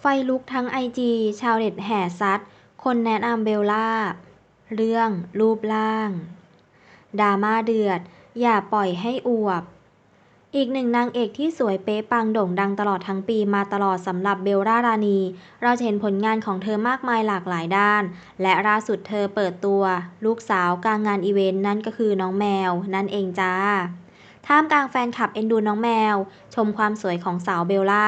ไฟลุกทั้งไอจีชาวเน็ตแห่ซัด คนแนะนำเบลล่า เรื่องรูปร่างดราม่าเดือด อย่าปล่อยให้อวบ อีกหนึ่งนางเอกที่สวยเป๊ะปังโด่งดังตลอดทั้งปีมาตลอดสำหรับเบลล่ารานี เราจะเห็นผลงานของเธอมากมายหลากหลายด้าน และล่าสุดเธอเปิดตัว ลูกสาวกลางงานอีเวนต์นั่นก็คือน้องแมว นั่นเองจ้า ท่ามกลางแฟนคลับเอ็นดูน้องแมว ชมความสวยของสาวเบลล่า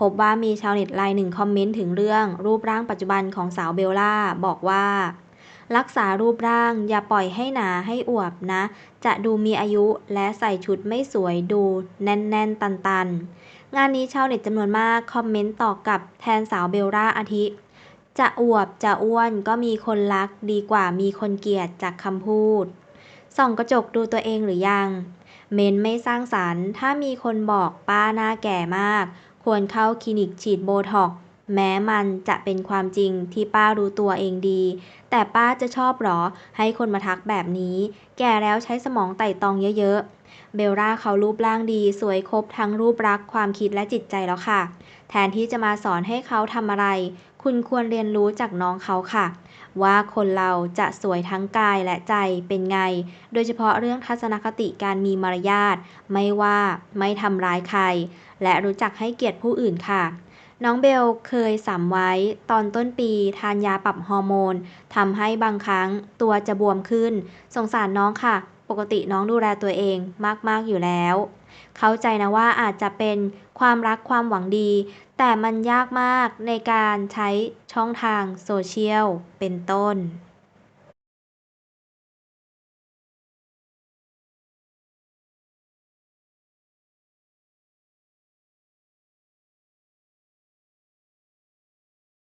พบว่ามีชาวเน็ตรายหนึ่งคอมเมนต์ถึงเรื่องรูปร่างปัจจุบันของสาวเบลล่า บอกว่า รักษารูปร่างอย่าปล่อยให้หนาให้อวบนะ จะดูมีอายุและใส่ชุดไม่สวยดูแน่นๆตันๆ งานนี้ชาวเน็ตจำนวนมากคอมเมนต์ตอบกลับแทนสาวเบลล่าอาทิจะอวบจะอ้วนก็มีคนรักดีกว่ามีคนเกลียดจากคำพูด ส่องกระจกดูตัวเองหรือยัง เมนไม่สร้างสรรค์ ถ้ามีคนบอกป้าหน้าแก่มาก ควรเข้าคลินิกฉีดโบท็อกซ์แม้มันจะเป็นความจริงที่ป้ารู้ตัวเองดี แต่ป้าจะชอบหรอ ให้คนมาทักแบบนี้ แก่แล้วใช้สมองไต่ตองเยอะๆ เบลล่าเขารูปร่างดี สวยครบทั้งรูปรักษ์ความคิดและจิตใจแล้วค่ะ แทนที่จะมาสอนให้เขาทำอะไร คุณควรเรียนรู้จากน้องเขาค่ะ ว่าคนเราจะสวยทั้งกายและใจเป็นไง โดยเฉพาะเรื่องทัศนคติการมีมารยาทไม่ว่าไม่ทำร้ายใคร และรู้จักให้เกียรติผู้อื่นค่ะน้องเบลเคยสัมไว้ตอนต้นปีทานยาปรับฮอร์โมนทำให้บางครั้งตัวจะบวมขึ้น สงสารน้องค่ะ ปกติน้องดูแลตัวเองมาก ๆ อยู่แล้ว เข้าใจนะว่าอาจจะเป็นความรักความหวังดี แต่มันยากมากในการใช้ช่องทางโซเชียลเป็นต้น